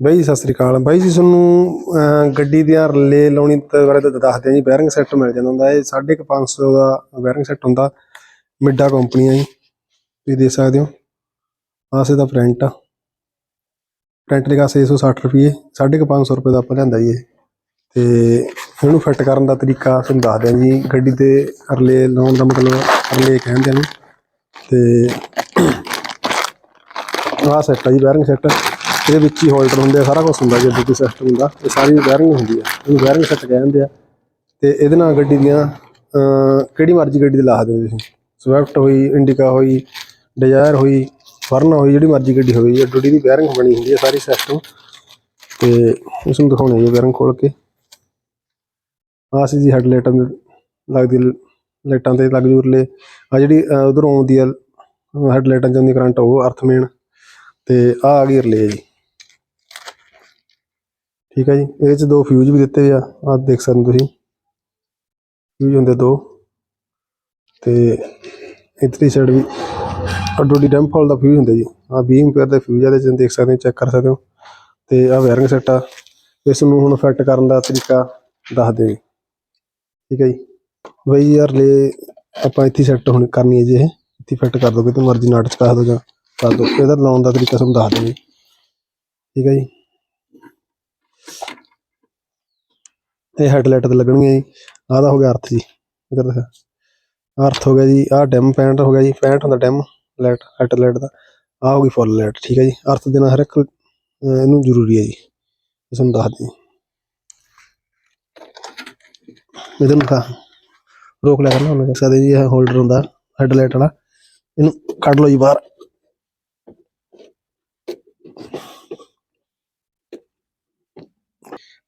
ਬਾਈ ਜੀ, ਸਤਿ ਸ੍ਰੀ ਅਕਾਲ। ਬਾਈ ਜੀ ਤੁਹਾਨੂੰ ਗੱਡੀ ਦੀਆਂ ਰਲੇ ਲਾਉਣੀ ਬਾਰੇ ਤਾਂ ਦੱਸਦੇ ਆ ਜੀ ਬੈਰਿੰਗ ਸੈੱਟ ਮਿਲ ਜਾਂਦਾ ਹੁੰਦਾ। ਇਹ 550 ਦਾ ਬੈਰਿੰਗ ਸੈੱਟ ਹੁੰਦਾ। ਮਿੱਡਾ ਕੰਪਨੀ ਆ ਜੀ ਤੁਸੀਂ ਦੇਖ ਸਕਦੇ ਹੋ। ਆਸੇ ਦਾ ਪ੍ਰਿੰਟ ਆ। ਪ੍ਰਿੰਟ ਦੇ ਕਾ 660 ਰੁਪਏ 550 ਰੁਪਏ ਦਾ ਆਪਾਂ ਲਿਆਂਦਾ ਜੀ ਇਹ। ਤੇ ਇਹਨੂੰ ਫਿੱਟ ਕਰਨ ਦਾ ਤਰੀਕਾ ਤੁਹਾਨੂੰ ਦੱਸਦੇ ਆ ਜੀ ਗੱਡੀ ਤੇ ਰਲੇ ਲਾਉਣ ਦਾ ਮਤਲਬ ਰਲੇ ਕਹਿੰਦੇ ਨੇ। ਤੇ ਆਹ ਸੈੱਟ ਆ ਜੀ ਬੈਰਿੰਗ ਸੈੱਟ ਇਹਦੇ ਵਿੱਚ ਹੀ ਹੋਲਡਰ ਹੁੰਦੇ ਆ, ਸਾਰਾ ਕੁਝ ਹੁੰਦਾ ਜੀ ਡਿਊਟੀ ਸਿਸਟਮ ਹੁੰਦਾ ਇਹ ਸਾਰੀ ਵਾਇਰਿੰਗ ਹੁੰਦੀ ਆ। ਇਹਨੂੰ ਬੈਰਿੰਗ ਸੈੱਟ ਕਹਿੰਦੇ ਆ। ਤੇ ਇਹਦੇ ਨਾਲ ਗੱਡੀ ਦੀਆਂ ਕਿਹੜੀ ਮਰਜ਼ੀ ਗੱਡੀ ਦੇ ਲਾ ਸਕਦੇ ਤੁਸੀਂ। ਸਵਿਫਟ ਹੋਈ ਇੰਡੀਕਾ ਹੋਈ ਡਿਜ਼ਾਇਰ ਹੋਈ ਫਰਨਾ ਹੋਈ, ਜਿਹੜੀ ਮਰਜ਼ੀ ਗੱਡੀ ਹੋਈ ਇਹ ਗੱਡੀ ਦੀ ਵਾਇਰਿੰਗ ਬਣੀ ਹੁੰਦੀ ਹੈ ਸਾਰੀ ਸਿਸਟਮ ਤੇ ਇਸ ਨੂੰ ਦਿਖਾਉਣੇ ਜੀ ਵਾਇਰਿੰਗ ਖੋਲ ਕੇ। ਆਹ ਸੀ ਜੀ ਹੈਡਲਾਈਟਾਂ ਦੇ, ਲੱਗਦੀ ਲਾਈਟਾਂ ਤੇ ਲੱਗ ਜੂ ਰਲੇ ਆ ਜਿਹੜੀ ਉਧਰੋਂ ਆਉਂਦੀ ਆ ਹੈਡਲਾਈਟਾਂ ਚ ਆਉਂਦੀ ਕਰੰਟ, ਉਹ ਅਰਥ ਮੇਨ ਤੇ ਆ ਆ ਗਈ ਰਲੇ ਜੀ। ਠੀਕ ਹੈ ਜੀ, ਇਹਦੇ ਚ ਦੋ ਫਿਊਜ਼ ਵੀ ਦਿੱਤੇ ਹੋਏ ਆ ਆ ਦੇਖ ਸਕਦੇ ਹੋ ਤੁਸੀਂ। ਫਿਊਜ਼ ਹੁੰਦੇ ਦੋ। ਤੇ ਇਧਰਲੀ ਸਾਈਡ ਵੀ ਅੱਡੋ ਦੀ ਡੈਂਪਫਾਲ ਦਾ ਫਿਊਜ਼ ਹੁੰਦਾ ਜੀ। ਆ 20 ਐਂਪੀਅਰ ਦਾ ਫਿਊਜ਼ ਆ, ਇਹਦੇ ਚ ਦੇਖ ਸਕਦੇ ਹੋ ਚੈੱਕ ਕਰ ਸਕਦੇ ਹੋ। ਤੇ ਆ ਵਾਇਰਿੰਗ ਸੈੱਟ ਆ, ਇਸ ਨੂੰ ਹੁਣ ਫਿੱਟ ਕਰਨ ਦਾ ਤਰੀਕਾ ਦੱਸਦੇ ਜੀ ਠੀਕ ਹੈ ਜੀ। ਬਈ ਯਾਰ, ਲੈ ਆਪਾਂ ਇੱਥੇ ਸੈੱਟ ਹੁਣ ਕਰਨੀ ਹੈ ਜੀ ਇਹ, ਇੱਥੇ ਫਿੱਟ ਕਰ ਦੋਗੇ, ਤੇ ਮਰਜ਼ੀ ਨਾਟ ਚ ਕਰ ਦੋ ਜਾਂ ਕਰ ਦੋ ਇਹਦਾ ਲਾਉਣ ਦਾ ਤਰੀਕਾ ਤੁਹਾਨੂੰ ਦੱਸ ਦਿੰਦੇ ਠੀਕ ਹੈ ਜੀ। ਇਹ ਹੈਡਲਾਈਟ ਤੇ ਲੱਗਣਗੇ ਜੀ। ਆਹ ਦਾ ਹੋ ਗਿਆ ਅਰਥ ਜੀ। ਇਧਰ ਦਿਖਾ। ਅਰਥ ਹੋ ਗਿਆ ਜੀ। ਆਹ ਡੈਮ ਪੈਂਟ ਹੋ ਗਿਆ ਜੀ। ਪੈਂਟ ਹੁੰਦਾ ਡੈਮ, ਲਾਈਟ, ਹੈਡਲਾਈਟ ਦਾ। ਆਹ ਹੋ ਗਈ ਫੁੱਲ ਲਾਈਟ, ਠੀਕ ਹੈ ਜੀ। ਅਰਥ ਦੇਣਾ ਹਰ ਇੱਕ ਇਹਨੂੰ ਜ਼ਰੂਰੀ ਹੈ ਜੀ। ਤੁਹਾਨੂੰ ਦੱਸ ਦਿੰਦੇ ਇਹਦੇ ਨੂੰ ਕਾ ਰੋਕ ਲਿਆ ਕਰਨਾ ਉਹਨੇ ਸਕਦੇ ਜੀ ਇਹ ਹੋਲਡਰ ਹੁੰਦਾ, ਹੈਡਲਾਈਟ ਵਾਲਾ। ਇਹਨੂੰ ਕੱਢ ਲਓ ਜੀ ਬਾਹਰ।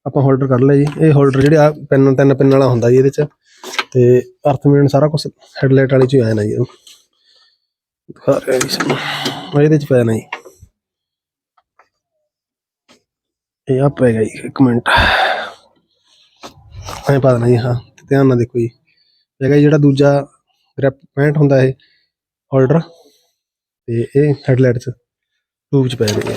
ਆਪਾਂ ਹੋਲਡਰ ਕੱਢ ਲਿਆ ਜੀ। ਇਹ ਹੋਲਡਰ ਜਿਹੜੇ ਪੈਨ ਤਿੰਨ ਪਿੰਨ ਵਾਲਾ ਹੁੰਦਾ ਜੀ ਇਹਦੇ ਚ। ਤੇ ਅਰਥ ਮੇਨ ਸਾਰਾ ਕੁਝ ਹੈਡਲਾਈਟ ਵਾਲੇ ਚ ਆਇਆ ਨਾ ਜੀ ਦਿਖਾ ਰਿਹਾ ਜੀ ਸਾਨੂੰ। ਇਹਦੇ ਚ ਪਿਆ ਨਾ ਜੀ। ਇਹ ਆ ਪੈ ਜੀ, ਇੱਕ ਮਿੰਟ। ਐਂ ਪਾ ਦੇਣਾ ਜੀ, ਹਾਂ। ਧਿਆਨ ਨਾਲ ਦੇਖੋ ਜੀ। ਹੈਗਾ ਜਿਹੜਾ ਦੂਜਾ ਗ੍ਰੈਪ ਪੈਂਟ ਹੁੰਦਾ ਇਹ ਹੋਲਡਰ ਤੇ ਇਹ ਹੈਡਲਾਈਟ ਚ ਟੂਬ ਚ ਪੈ ਗਿਆ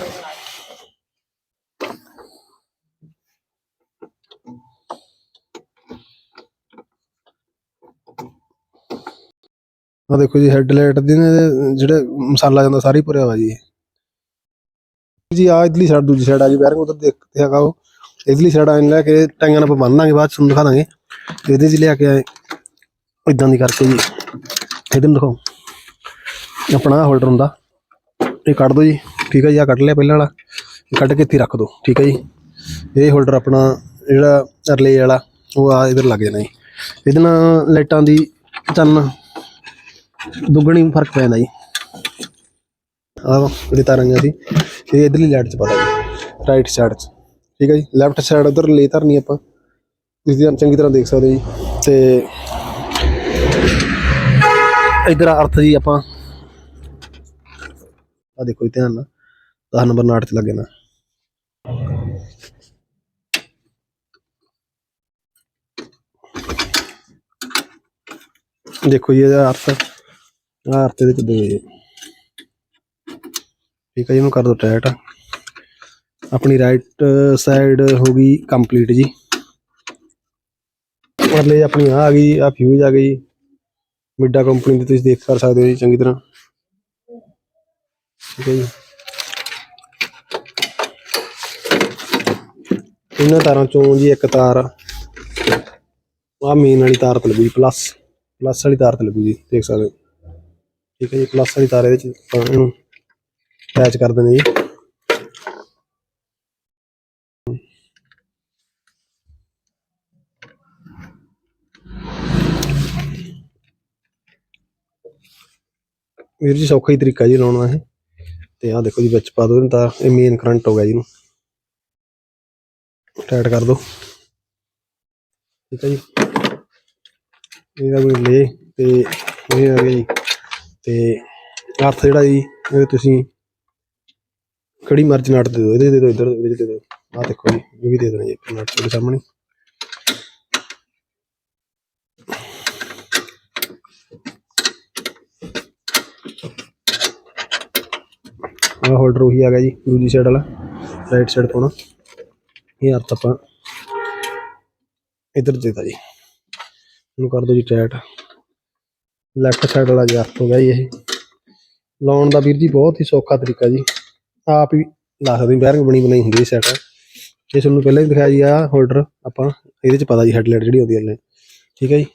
ਆ ਦੇਖੋ ਜੀ ਹੈਡਲਾਈਟ ਦੇ ਜਿਹੜੇ ਮਸਾਲਾ ਜਾਂਦਾ ਸਾਰੀ ਭਰਿਆ ਵਾ ਜੀ। ਜੀ ਆ ਇਧਰਲੀ ਸਾਈਡ ਦੂਜੀ ਸਾਈਡ ਆ ਗਈ ਬੈਰਿੰਗ ਉਧਰ ਦੇਖਦੇ ਹੈਗਾ ਉਹ। ਇਧਰਲੀ ਸਾਈਡ ਆ ਲੈ ਕੇ ਟਾਂਗਾਂ ਨਾਲ ਆਪਾਂ ਬੰਨ ਦਾਂਗੇ ਬਾਅਦ ਤੁਹਾਨੂੰ ਦਿਖਾ ਦਾਂਗੇ। ਇਹਦੇ 'ਚ ਲਿਆ ਕੇ ਆਏ ਇਦਾਂ ਦੀ ਕਰਕੇ ਜੀ। ਇਹਦੇ ਨੂੰ ਦਿਖਾਓ। ਆਪਣਾ ਹੋਲਡਰ ਹੁੰਦਾ। ਇਹ ਕੱਢ ਦੋ ਜੀ। ਠੀਕ ਹੈ ਜੀ ਆ ਕੱਢ ਲਿਆ ਪਹਿਲਾਂ ਵਾਲਾ। ਕੱਢ ਕੇ ਇੱਥੇ ਰੱਖ ਦੋ। ਠੀਕ ਹੈ ਜੀ। ਇਹ ਹੋਲਡਰ ਆਪਣਾ ਜਿਹੜਾ ਰਲੇ ਵਾਲਾ, ਉਹ ਆ ਇਧਰ ਲੱਗ ਜਾਣਾ ਜੀ। ਇਹਦੇ ਨਾਲ ਲਾਈਟਾਂ ਦੀ ਚੰਨ ਦੁੱਗਣੀ ਫ਼ਰਕ ਪੈ ਜਾਂਦਾ ਜੀ। ਆਹ ਜਿਹੜੀ ਤਾਰਾਂ ਸੀ ਇਹ ਇਧਰਲੀ ਲਾਈਟ ਚ ਪਤਾ ਜੀ ਰਾਈਟ ਸਾਈਡ ਚ। ਠੀਕ ਹੈ ਜੀ ਲੈਫਟ ਸਾਈਡ ਉਧਰ ਲੈ ਧਰਨੀ ਆਪਾਂ। ਇਸ ਦੀ ਚੰਗੀ ਤਰ੍ਹਾਂ ਦੇਖ ਸਕਦੇ ਜੀ। ਤੇ ਇਧਰ ਅਰਥ ਜੀ ਆਪਾਂ। ਆ ਦੇਖੋ ਜੀ, ਧਿਆਨ ਨਾਲ। 10 ਨੰਬਰ ਨਾਟ ਚ ਲੱਗੇ ਨਾ। ਦੇਖੋ ਜੀ, ਇਹਦਾ ਅਰਥ ਆਹ ਅਰਥ ਇਹਦੇ ਦੇ ਠੀਕ ਹੈ ਜੀ ਇਹਨੂੰ ਕਰ ਦੋ ਟਾਈਟ ਆਪਣੀ ਰਾਈਟ ਸਾਈਡ ਹੋ ਗਈ ਕੰਪਲੀਟ ਜੀ। ਪਰਲੇ ਆਪਣੀ ਆਹ ਆ ਗਈ, ਆ ਫਿਊਜ਼ ਆ ਗਈ। ਮਿੱਡਾ ਕੰਪਨੀ ਦੀ ਤੁਸੀਂ ਦੇਖ ਕਰ ਸਕਦੇ ਹੋ ਜੀ ਚੰਗੀ ਤਰ੍ਹਾਂ। ਠੀਕ ਹੈ ਜੀ। ਇਹਨਾਂ ਤਾਰਾਂ ਚੋਂ ਜੀ ਇੱਕ ਤਾਰ ਆ। ਮੇਨ ਵਾਲੀ ਤਾਰ ਤੇ ਲੱਗੂ ਪਲੱਸ ਪਲੱਸ ਵਾਲੀ ਤਾਰ ਤੇ ਲੱਗੂ ਜੀ, ਦੇਖ ਸਕਦੇ ਹੋ। ਠੀਕ ਹੈ ਜੀ ਪਲੱਸ ਵਾਲੀ ਤਾਰ ਇਹਦੇ ਚ ਆਪਾਂ ਇਹਨੂੰ ਅਟੈਚ ਕਰ ਦਿੰਦੇ ਜੀ। ਵੀਰ ਜੀ, ਸੌਖਾ ਹੀ ਤਰੀਕਾ ਜੀ ਲਾਉਣ ਦਾ ਇਹ। ਤੇ ਆਹ ਦੇਖੋ ਜੀ, ਵਿੱਚ ਪਾ ਦੋ ਤਾਂ ਇਹ ਮੇਨ ਕਰੰਟ ਹੋ ਗਿਆ ਜੀ ਨੂੰ ਟਾਈਟ ਕਰ ਦੋ ਠੀਕ ਹੈ ਜੀ। ਇਹਦਾ ਕੋਈ ਲੈ ਤੇ ਇਹ ਆ ਗਿਆ ਜੀ ਤੇ ਅਰਥ ਜਿਹੜਾ ਜੀ ਇਹ ਤੁਸੀਂ ਕਿਹੜੀ ਮਰਜ਼ੀ ਨਾਟ ਦੇ ਦਿਓ, ਇਹਦੇ ਦੇ ਦਿਓ, ਇੱਧਰ ਵਿੱਚ ਦੇ ਦਿਓ। ਆਹ ਦੇਖੋ ਜੀ, ਇਹ ਵੀ ਦੇ ਦੇਣਾ ਜੀ, ਨਾਟ ਤੁਹਾਡੇ ਸਾਹਮਣੇ। ਆਹ ਹੋਲਡਰ ਉਹੀ ਆ ਗਿਆ ਜੀ, ਦੂਜੀ ਸਾਈਡ ਵਾਲਾ ਰਾਈਟ ਸਾਈਡ ਤੋਂ ਨਾ। ਇਹ ਅਰਥ ਆਪਾਂ ਇੱਧਰ ਦੇਤਾ ਜੀ। ਇਹਨੂੰ ਕਰ ਦਿਓ ਜੀ ਟੈਟ ਲੈਫਟ ਸਾਈਡ ਵਾਲਾ ਜੀ ਹੋ ਗਿਆ ਜੀ ਇਹ। ਲਾਉਣ ਦਾ ਵੀਰ ਜੀ ਬਹੁਤ ਹੀ ਸੌਖਾ ਤਰੀਕਾ ਜੀ। ਆਪ ਹੀ ਲਾ ਸਕਦੇ ਬੈਰਿੰਗ ਬਣੀ ਬਣਾਈ ਹੁੰਦੀ ਸੈਟ ਇਹ ਤੁਹਾਨੂੰ ਪਹਿਲਾਂ ਹੀ ਦਿਖਾਇਆ ਜੀ ਆ ਹੋਲਡਰ ਆਪਾਂ, ਇਹਦੇ ਚ ਪਤਾ ਜੀ ਹੈਡਲਾਈਟ ਜਿਹੜੀ ਹੁੰਦੀ ਹੈ ਠੀਕ ਹੈ ਜੀ।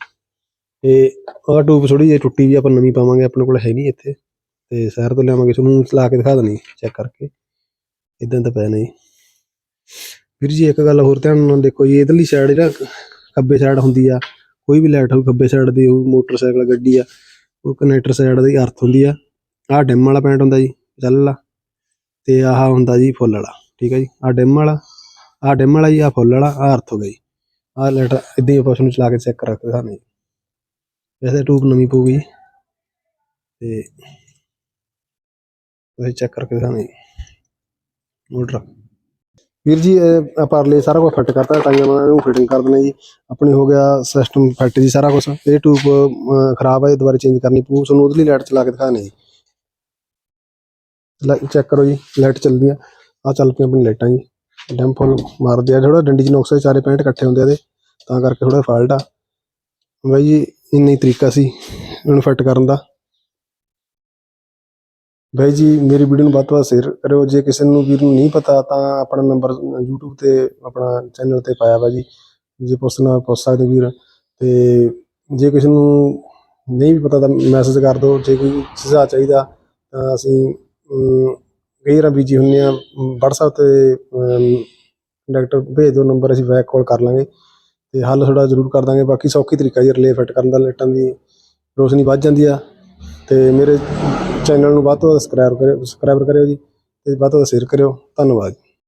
ਤੇ ਆਹ ਟੂਬ ਥੋੜੀ ਜਿਹੀ ਟੁੱਟੀ ਵੀ ਆਪਾਂ ਨਵੀਂ ਪਾਵਾਂਗੇ, ਆਪਣੇ ਕੋਲ ਹੈ ਨਹੀਂ ਇੱਥੇ। ਤੇ ਸ਼ਹਿਰ ਤੋਂ ਲਿਆਵਾਂਗੇ, ਤੁਹਾਨੂੰ ਲਾ ਕੇ ਦਿਖਾ ਦੇਣੀ ਚੈੱਕ ਕਰਕੇ। ਇਦਾਂ ਤਾਂ ਪੈ ਨਹੀਂ ਵੀਰ ਜੀ ਇੱਕ ਗੱਲ ਹੋਰ ਧਿਆਨ ਨਾਲ ਦੇਖੋ ਜੀ ਇਧਰਲੀ ਸਾਈਡ ਜਿਹੜਾ ਖੱਬੇ ਸਾਈਡ ਹੁੰਦੀ ਆ ਕੋਈ ਵੀ ਲਾਈਟ ਹੋਊ, ਖੱਬੇ ਸਾਈਡ ਦੀ ਹੋਊ, ਮੋਟਰਸਾਈਕਲ, ਗੱਡੀ ਆ, ਉਹ ਕਨੈਕਟਰ ਸਾਈਡ ਦੀ ਅਰਥ ਹੁੰਦੀ ਆ। ਆਹ ਡਿਮ ਵਾਲਾ ਪੈਂਟ ਹੁੰਦਾ ਜੀ, ਚੱਲ ਵਾਲਾ ਤੇ ਆਹ ਹੁੰਦਾ ਜੀ ਫੁੱਲ ਵਾਲਾ, ਠੀਕ ਹੈ ਜੀ? ਆਹ ਡਿਮ ਵਾਲਾ, ਆਹ ਡਿਮ ਵਾਲਾ ਜੀ, ਆਹ ਫੁੱਲ ਵਾਲਾ, ਆਹ ਅਰਥ ਹੋ ਗਿਆ ਜੀ। ਆਹ ਲੈਟਰ ਇਦਾਂ ਹੀ ਆਪਾਂ ਨੂੰ ਚਲਾ ਕੇ ਚੈੱਕ ਕਰ ਕੇ ਦਿਖਾਣੇ ਵੈਸੇ ਟੂਬ ਨਵੀਂ ਪਊਗੀ ਤੇ ਤੁਸੀਂ ਚੈੱਕ ਕਰਕੇ ਦਿਖਾਣੇ ਮੋਟਰ ਵੀਰ ਜੀ, ਇਹ ਆਪਾਂ ਲੈ ਸਾਰਾ ਕੁਝ ਫਿੱਟ ਕਰਤਾ ਟਾਈਆਂ ਨਾਲ ਇਹਨੂੰ ਫਿਟਿੰਗ ਕਰ ਦੇਣਾ ਜੀ। ਆਪਣੀ ਹੋ ਗਿਆ ਸਿਸਟਮ ਫਿੱਟ ਜੀ ਸਾਰਾ ਕੁਝ ਇਹ ਟੂਬ ਖਰਾਬ ਹੈ ਇਹ ਦੁਬਾਰਾ ਚੇਂਜ ਕਰਨੀ ਪਊ। ਤੁਹਾਨੂੰ ਉਧਰਲੀ ਲਾਈਟ ਚਲਾ ਕੇ ਦਿਖਾਣੇ ਜੀ। ਚੈੱਕ ਕਰੋ ਜੀ ਲਾਈਟ ਚੱਲਦੀ ਆ। ਆ ਚੱਲ ਪਈ ਆਪਣੀ ਲਾਈਟਾਂ ਜੀ। ਡੈਮ ਫੁੱਲ ਮਾਰਦੇ ਆ। ਥੋੜਾ ਡੰਡੀ ਚ ਨੁਕਸ ਨੁਕਸੇ ਚਾਰੇ ਪੈਂਟ ਇਕੱਠੇ ਹੁੰਦੇ ਆ ਇਹਦੇ। ਤਾਂ ਕਰਕੇ ਥੋੜਾ ਫਾਲਟ ਆ। ਬਾਈ ਜੀ, ਇੰਨਾ ਹੀ ਤਰੀਕਾ ਸੀ ਇਹਨੂੰ ਫਿੱਟ ਕਰਨ ਦਾ। ਬਾਈ ਜੀ, ਮੇਰੀ ਵੀਡੀਓ ਨੂੰ ਵੱਧ ਤੋਂ ਵੱਧ ਸ਼ੇਅਰ ਕਰਿਓ। ਜੇ ਕਿਸੇ ਨੂੰ ਵੀਰ ਨੂੰ ਨਹੀਂ ਪਤਾ, ਤਾਂ ਆਪਣਾ ਨੰਬਰ YouTube ਤੇ, ਆਪਣਾ ਚੈਨਲ ਤੇ ਪਾਇਆ ਵਾ ਜੀ। ਜੇ ਪੁੱਛਣਾ ਪੁੱਛ ਸਕਦੇ ਵੀਰ। ਤੇ ਜੇ ਕਿਸੇ ਨੂੰ ਨਹੀਂ ਵੀ ਪਤਾ, ਤਾਂ ਮੈਸੇਜ ਕਰ ਦਿਓ। ਜੇ ਕੋਈ ਸੁਝਾਅ ਚਾਹੀਦਾ, ਤਾਂ ਅਸੀਂ ਕਈ ਵਾਰ ਬੀਜੀ ਹੁੰਨੇ ਆ WhatsApp ਤੇ ਕੰਟੈਕਟ ਭੇਜ ਦਿਓ ਨੰਬਰ ਅਸੀਂ ਬੈਕ ਕਾਲ ਕਰ ਲਾਂਗੇ। ਤੇ ਹੱਲ ਥੋੜਾ ਜ਼ਰੂਰ ਕਰ ਦਾਂਗੇ। ਬਾਕੀ ਸੌਖੀ ਤਰੀਕਾ ਜੀ ਰਿਲੇ ਫਿੱਟ ਕਰਨ ਦਾ ਲਾਈਟਾਂ ਦੀ ਰੋਸ਼ਨੀ ਵੱਧ ਜਾਂਦੀ ਆ। ਤੇ ਮੇਰੇ ਚੈਨਲ ਨੂੰ ਵੱਧ ਤੋਂ ਵੱਧ ਸਬਸਕ੍ਰਾਈਬ ਕਰਿਓ ਸਬਸਕ੍ਰਾਈਬ ਕਰਿਓ ਜੀ, ਤੇ ਵੱਧ ਤੋਂ ਵੱਧ ਸ਼ੇਅਰ ਕਰਿਓ। ਧੰਨਵਾਦ